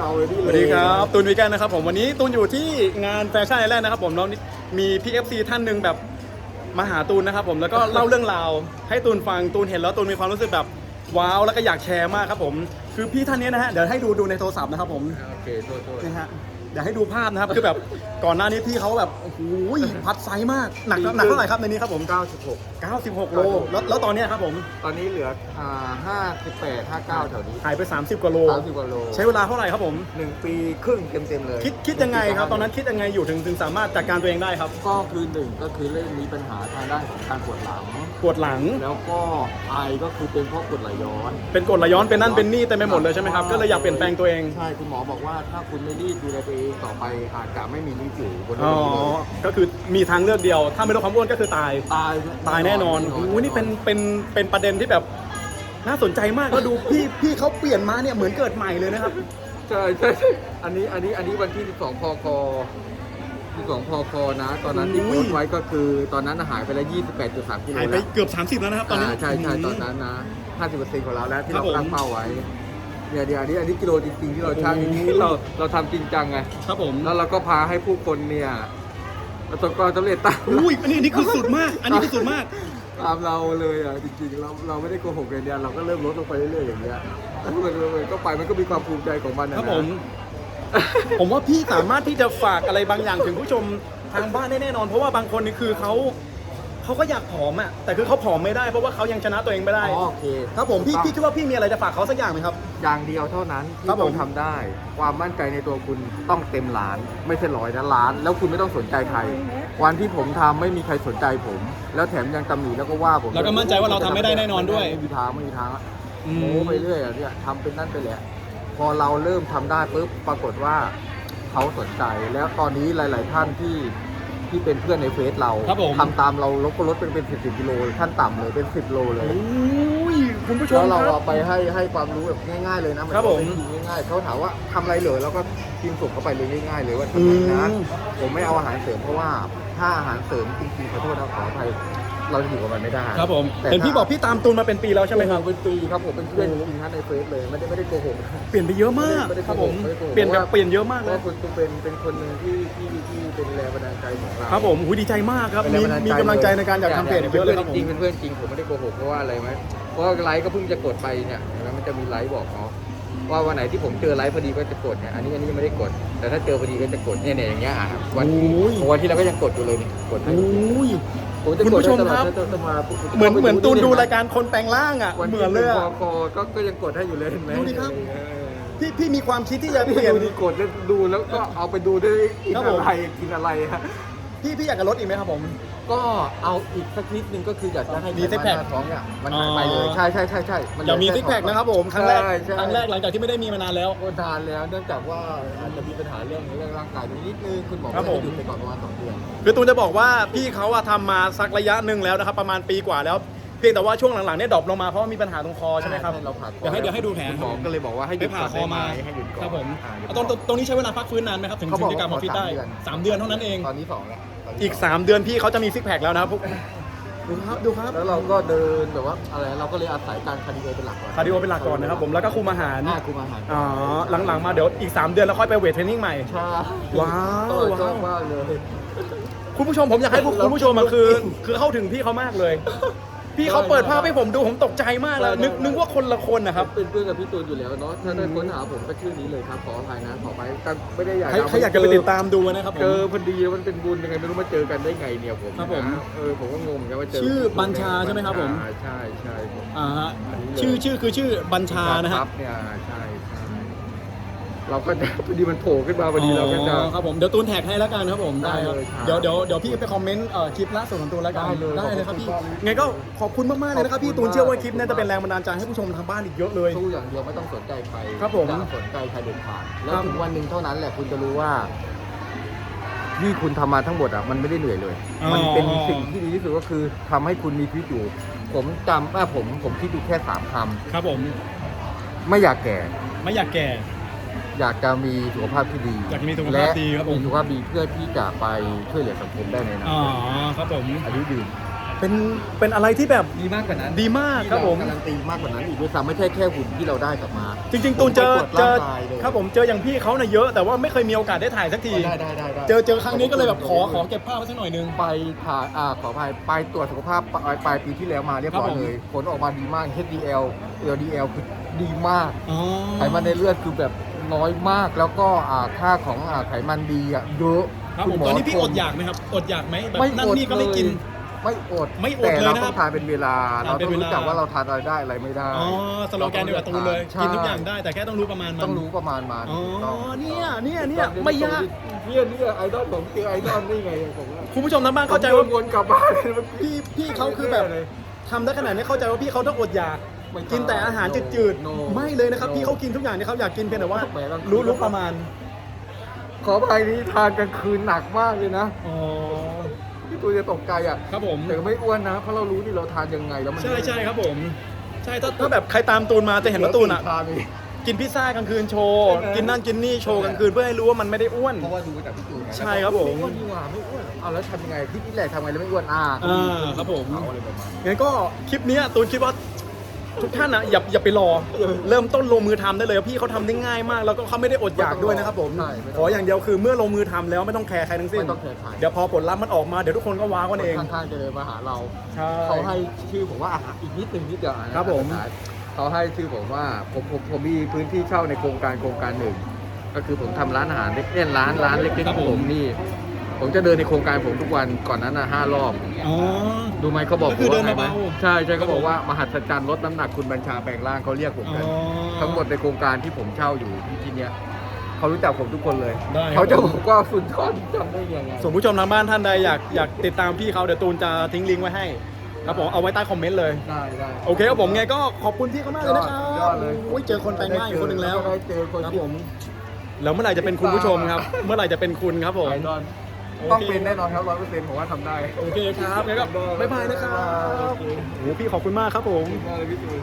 เอาเลยนี่สเลยวัสดีครับตูนวีแกนนะครับผมวันนี้ตูนอยู่ที่งานแฟชั่นไอแลนด์นะครับผมแล้วมีพี่เอฟซีท่านหนึ่งแบบมาหาตูนนะครับผมแล้วก็เล่าเรื่องราว ให้ตูนฟังตูนเห็นแล้วตูนมีความรู้สึกแบบว้าวแล้วก็อยากแชร์มากครับผม คือพี่ท่านนี้นะฮะเดี๋ยวให้ดูดูในโทรศัพท์นะครับผมโอเคโทษโทษ นะฮะ เดี๋ยวให้ดูภาพนะครับคือแบบก่อนหน้านี้พี่เขาแบบโอ้โหพัดไซส์มากหนักหนักเท่าไหร่ครับในนี้ครับผม96 96 โลแล้วแล้วตอนเนี้ยครับผมตอนนี้เหลืออ่า58 59แถวนี้หายไป 30กว่าโล 30กว่าโลใช้เวลาเท่าไหร่ครับผมหนึ่งปีครึ่งเต็มๆเลย คิดคิดยังไงครับ ตอนนั้นคิดยังไงอยู่ถึงถึงสามารถจัดการตัวเองได้ครับ ก็คือหนึ่งก็คือเริ่มมีปัญหาทางด้านของการปวดหลัง ปวดหลัง แล้วก็ไอก็คือเป็นเพราะกรดไหลย้อน เป็นกรดไหลย้อนเป็นนั่นเป็นนี่เต็มไปหมดเลยใช่ไหมครับก็เลยอยากเปลี่ยนแปลงตัวเอง ใช่คุณหมอบอกว่าถ้าคุณไม่รีบดูแลตัวเองต่อไปอาจจะไม่มีลิ้นอยู่บนโลอ๋อกนี้เลยก็คือมีทางเลือกเดียว ถ้าไม่ลดความอ้วนก็คือตาย ตายตายแน่นอนโอ้โหนี่เป็น เป็น เป็นประเด็นที่แบบน่าสนใจมาก แล้วดูพี่ พี่เขาเปลี่ยนมาเนี่ยเหมือนเกิดใหม่เลยนะครับ ใช่ใช่ใช่อันนี้อันนี้อันนี้วันที่ 12 พค12พคนะ ตอนนั้นที่อุ้โพยสต์ไว้ก็คือตอนนั้นหายไปแล้ว 28.3กิโลหายไปแล้วเกือบ 30 แล้วนะครับตอนนี้าใช่ใช่ตอนนั้นนะ 50%ของเราแล้วที่ครับเราผมตั้งเป้าไว้ เนี่ยเดี๋ยวอันนี้อันนี้กิโลจริงๆที่เราชั่งโอ้จโหริงๆเราเราทำจริงจังไง ครับผมแล้วเราก็พาให้ผู้คนเนี่ยประสบความสำเร็จตามอุ้ยอันนี้อันนี้คือสุดมาก อันนี้คือสุดมาก ตามเราเลยอะจริงๆเราเราไม่ได้โกหกเลยเนี่ยเราก็เริ่มลดลงไปเรื่อยๆอย่างเงี้ยแล้วมันมันก็ไปมันก็มีความภูมิใจของมันนะครับผม ผมว่าพี่สามารถที่จะฝากอะไรบางอย่างถึงผู้ชมทางบ้านได้แน่นอน เพราะว่าบางคนนี่คือเขา เขาก็อยากผอมอะแต่คือเขาผอมไม่ได้เพราะว่าเขายังชนะตัวเองไม่ได้ อ๋อโอเคครับผมพี่พี่คิดว่าพี่มีอะไรจะฝากเขาสักอย่างไหมครับ อย่างเดียวเท่านั้นครัที่บผม คุณทำได้ ความมั่นใจในตัวคุณต้องเต็มล้าน ไม่ใช่ร้อยนะล้าน แล้วคุณไม่ต้องสนใจใคร วันที่ผมทำไม่มีใครสนใจผม แล้วแถมยังตำหนิแล้วก็ว่าผมแล้วก็มั่นใจว่าเราทำไม่ได้แน่นอนด้วยไม่มีทางไม่มีทางอะอืม โม้ไปเรื่อยอะเนี่ยทำเป็นนั่นไปแหละ พอเราเริ่มทำได้ปุ๊บปรากฏว่าเขาสนใจ แล้วตอนนี้หลาย ๆ ท่านที่ ที่เป็นเพื่อนในเฟซเราครับผม ทำตามเราลดก็ลดเป็นเป็นสิบสิบกิโลขั้นต่ำเลยเป็นสิบโลเลย โอ้ยคุณผู้ชแล้มวเราครัเอาบไปให้ให้ความรู้แบบง่ายๆเลยนะนครับผมเป็นวิธีง่ายๆเขาถามว่าทำอะไรเหรอเราก็พิมพ์ส่งเข้าไปเลยง่ายๆเลยว่าทำอะไรนะอืม ผมไม่เอาอาหารเสริมเพราะว่าถ้าอาหารเสริมจริงๆขอโทษนะขออภัย เราจะอยู่กับมันไม่ได้ครับผมแต่เห็นพี่ถ้าบอกพี่ตามตูนมาเป็นปีแล้วใช่ไหมครับ เป็นปีครับผมเป็นเพื่อนจริงๆนะในเฟซเลยไม่ได้ไม่ได้โกหกเปลี่ยนไปเยอะมากไม่ได้ครับผมไม่ได้โกหกเปลี่ยนแบบเปลี่ยนเยอะมากเพเลราะยว่าคุณคุณเป็นเป็นคนหนึ่งที่ที่ที่เป็นแรงบันดาลใจของเราครับผมหูยดีใจมากครับเป็นมีแรงบันดาลใจมีกำลังใจในการอยากทำเพจอีกเยอะเลยครับผมจริงๆเป็นเพื่อนจริงผมไม่ได้โกหกเพราะว่าอะไรไหมเพราะว่าไลฟ์ก็เพิ่งจะกดไปเนี่ยเห็นไหมมันจะมีไลฟ์บอกเนาะว่าวันไหนที่ผมเจอไลฟ์พอดีก็จะกดเนี่ยอันนี้อันนี้ยังไม่ได้กด แต่ถ้าเจอพอดีก็จะกดเนี่ยเนี่ยอย่างเงี้ยอะวันที่โอ้ยวันที่เราก็ยังกดอยู่เลยนี่กดให้โอ้ย ผมจะคุณกดผู้ชมได้ตลอดครับถ้าจะมาเหมือนเหมือนตูนดูเห็ไหมรายการคนแปลงร่างอะ วันเหที่มือนเลยพอะอคอก็ก็ยังกดให้อยู่เลยเห็นไหมดูดิครับ เออพี่พี่มีความคิดที่จะนี่เปลี่ยน ดูดีกดแล้วดูแล้วก็เอาไปดูได้กินครับผม อะไรกินอะไรฮะ พี่พี่อยากจะลดอีกไหมครับผม ก็เอาอีกสักนิดนึงก็คืออยากจะให้มีซิกแพคไขนหน้าท้องเนี่ยมันหายไปเลยอ๋อใช่ใช่ใช่ใช่นอย่ามีเหลืซิกแพคค่นะครับผมครั้งแรกใช่ใช่ ครั้งแรกหลังจากที่ไม่ได้มีมานานแล้วโอ้นานแล้วเนื่องจากว่าอาจจะมีปัญหาเรื่องเรื่องร่างกายนิดนึงคุณหมอครับให้ผมหยุดไปก่อนประมาณสองเดือน คือตูนจะบอกว่าพี่เขาอะทำมาสักระยะหนึ่งแล้วนะครับประมาณปีกว่าแล้ว เพียงแต่ว่าช่วงหลังๆเนี่ยดรอปลงมาเพราะว่ามีปัญหาตรงคอใช่ไหมครับ เราผ่าคอเดี๋ยวให้เดี๋ยวให้ดูแผล คุณหมอก็เลยบอกว่าให้หไปยุดผ่าก่อนคอได้ไหมมาให้หยุดก่อนครับผมอ่าเดี๋ยวเอาตรงตรงตรงนี้ใช้เวลาพักฟื้นนานไหมครับถึงเขาถึบอกงจะกลับมาว่าฟิตได้สามเดือน สามเดือนเท่านั้นเองตอนนี้สองแล้วตนนี้อีก สง3 เดือนพี่เขาจะมีซิกแพคแล้วนะครับพวกดูครับดูครับแล้วเราก็เดินแบบว่าอะไรเราก็เลยอาศัยการคาร์ดิโอเป็นหลักก่อนคาร์ดิโอเป็นหลักก่อนนะครับผมแล้วก็คุมอาหารอ่าคุมอาหารอ๋อหลังๆมาเดี๋ยวอีก 3 เดือนแล้วค่อยไปเวทเทรนนิ่งใหม่ ใช่ว้าวเออชอบว้าวมากเลย คุณผู้ชมผมอยากให้พวกเราคุณผู้ชมอะคือ คือเข้าถึงพี่เขามากเลย พี่เขาเปิดภาพให้ผมดูผมตกใจมากแล้วนึกนึกว่าคนละคนนะครับ เป็นเพื่อนกับพี่ตูนอยู่แล้วเนาะถ้าได้ค้นหาผมก็ชื่อนี้เลยครับขออภัยนะขอไปแต่ไม่ได้อยากใครใครอยากจะไปติดตามดูนะครับผเจมอพอดีมันเป็นบุญยังไงไม่รู้มาเจอกันได้ไงเนี่ยผมครับผม นะเออผมก็งงเหมือนกันว่าเจอชื่อบัญชาใช่ไหมครับผม อ่าใช่ใช่ผม อ่าฮะอันนี้เลยชื่อชื่อคือชื่อบัญชานะฮะครับเนี่ยใช่ใช่ เราก็จะพอดีมันโผล่ขึ้นมาพอดีเราก็จะอ๋อครับผมเดี๋ยวตูนแท็กให้แล้วกันครับผมได้ครับได้เลยครับเดี๋ยวเดี๋ยวเดี๋ยวพี่ไปคอมเมนต์เอ่อคลิปล่าสุดของตูนแล้วกันได้เลยได้เลยครับพี่ขอบคุณครับ ไงก็ขอบคุณมากๆเลยนะครับพี่ขอบตูคุณนเชื่อว่ามากคลิปเนี้จะเป็นแรงบันดาลใจให้ผู้ชมทางบ้านอีกเยอะเลย สู้อย่างเดียวไม่ต้องสนใจใครครับผมอย่าสนใจใครเด็ดขาดแล้วครับ ถึงวันหนึ่งเท่านั้นแหละคุณจะรู้ว่าที่คุณทำมาทั้งหมดอะมันไม่ได้เหนื่อยเลย มันเป็นสิ่งที่ดีที่สุดก็คือทำให้คุณมีชีวิตอยู่ ผมจำว่าผมผมคิดอยู่แค่สามคครับผมำไม่อยากแก่ ไม่อยากแก่ อยากจะมีสุขภาพที่ดีอยากจะมีสุขภาพและดีครับผมมีสุขภาพดีเพื่อที่จะไปช่วยเหลือสังคมได้ในอนาอ๋อคตครับผม อายุยืนเป็นเป็นอะไรที่แบบดีมากกว่านั้นดีมากครับผมที่เาการันตีมากกว่านั้นอีกด้วยซ้ำไม่ใช่แค่หุ่นที่เราได้กลับมาจริง ๆ ตูนเจอผมไปตรวจเจอร่างกายเลยครับผมเจออย่างพี่เขาน่ะเยอะ แต่ว่าไม่เคยมีโอกาสได้ถ่ายสักที ได้ได้ได้ได้เจอเจอครั้งนี้ก็เลยแบบขอขอเก็บภาพไว้สักหน่อยนึง ไปถ่ายอ่าขออภัยไปตรวจสุขภาพปลายปลายปีที่แล้วมาเรียบร้อยครับผม เลย ผลออกมาดีมาก HDL LDL คือดีมาก อ๋อไขมันในเลือดคือแบบ น้อยมากแล้วก็อ่าค่าของอ่าไขมันดีอะเยอะครับผมณหตอนนี้พี่ชอมดอยากไหมครับ อดอยากไหมแบบไม่นั่นอดนี่ก็ไม่กิน เลยไม่อดไม่อดแต่เลยเรานะครับต้องทานเป็นเวลา ทานเราเป็ต้อนงเวลารู้จักว่าเราทานอะไรได้อะไรไม่ได้อ๋อสโลแกนเดียวกับตูนเลยใช่กินทุกอย่างได้แต่แค่ต้องรู้ประมาณมัน ต้องรู้ประมาณมันอ๋อถูกต้องเนี่ยเนี่ยเนี่ยไม่ยาก เนี่ยเนี่ยไอดอลผมคือไอดอลนี่ไงผมว่าคุณผู้ชมทางบ้านเข้าใจว่า ผมวนกลับบ้านเลยมันพี่พี่เขาคือแบบเลยทำได้ขนาดนี้เข้าใจว่าพี่เขาต้องอดอยาก ไม่ใช่กินแต่อาหารจืด No ๆไม่เลยนะครับ No พี่เขากินทุกอย่างที่เขาอยากกินเพียงแต่ว่าแหมบางทีรู้รู้ประมาณ ขออภัยนี้ทานกลางคืนหนักมากเลยนะอ๋อพี่ตูนจะตกใจอะครับผมแต่ก็ไม่อ้วนนะเพราะเรารู้ที่เราทานยังไงแล้วมันใช่ใช่ครับผม ใช่ถ้าถ้าแบบใครตามตูนมาจะเห็นว่าตูนอะทานเองกินพิซซ่ากลางคืนโชว์ใช่ไหมกินนั่นกินนี่โชว์กลางคืนเพื่อให้รู้ว่ามันไม่ได้อ้วนเพราะว่าดูจากพี่ตูนไงใช่ครับผมไม่อ้วนดีกว่าไม่อ้วนเอาแล้วทำยังไงพี่นี่แหละทำไงแล้วไม่อ้วนอ่าอ่าครับผมเอาอะไรประมาณงั้นก็คลิปเนี้ยตูนคิดว่า ทุกท่านนะอย่าอย่าไปรอ เริ่มต้นลงมือทำได้เลยพี่เขาทำได้ง่ายมาก แล้วก็เขาไม่ได้อดอยากด้วยนะครับผมใช่ไม่ต้องขออย่างเดียวคือเมื่อลงมือทำแล้วไม่ต้องแคร์ใครทั้งสิ้นไม่ต้องแคร์ใคร เดี๋ยวพอผลลัพธ์มันออกมาเดี๋ยวทุกคนก็ว้าวกันเองข้างๆจะเดินมาหาเรา ใช่ เขาให้ชื่อผมว่าอาหารอีกนิดหนึ่งนิดเดียวอะนะครับผม เขาให้ชื่อผมว่าผมผมผมมีพื้นที่เช่าในโครงการโครงการหนึ่ง ก็คือผมทำร้านอาหารเล็กเล่นร้านร้านเล็กๆของผมนี่ ผมจะเดินในโครงการผมทุกวันก่อนนั้นนะห้ารอบ อ๋อ ดูไหมเขาบอกก็คือผมว่าไงเดินไหมเบาๆใช่ใช่เขาบอกว่ามหัศจรรย์ลดน้ำหนักคุณบัญชาแปลงร่างเขาเรียกผมอ๋กันอทั้งหมดในโครงการที่ผมเช่าอยู่ที่ที่เนี้ยเขารู้จักผมทุกคนเลย ได้ครับ เขาจะบอกว่าสุดยอดจำได้ยังไง ส่วนผู้ชมทางบ้านท่านใดอยากอยากติดตามพี่เขาเดี๋ยวตูนจะทิ้งลิงก์ไว้ให้ครับผมเอาไว้ใต้คอมเมนต์เลย ได้ได้โอเคครับผมไงก็ขอบคุณพี่เขามากเลยนะครับยอดเลยโอ้ยเจอคนแปลงร่างอีกคนหนึ่งแล้วได้เจอคนครับที่ผมแล้วเมื่อไหร่จะเป็นคุณผู้ชมครับ เมื่อไหร่จะเป็นคุณครับผม ไอดอลโอเค ต้องเป็นแน่นอนครับร้อยเปอร์เซ็นต์ผมว่าทำได้โอเคครับงั้นก็บ๊ายบายนะครับโอ้โหพี่ขอบคุณมากครับผมได้เลยพี่จูน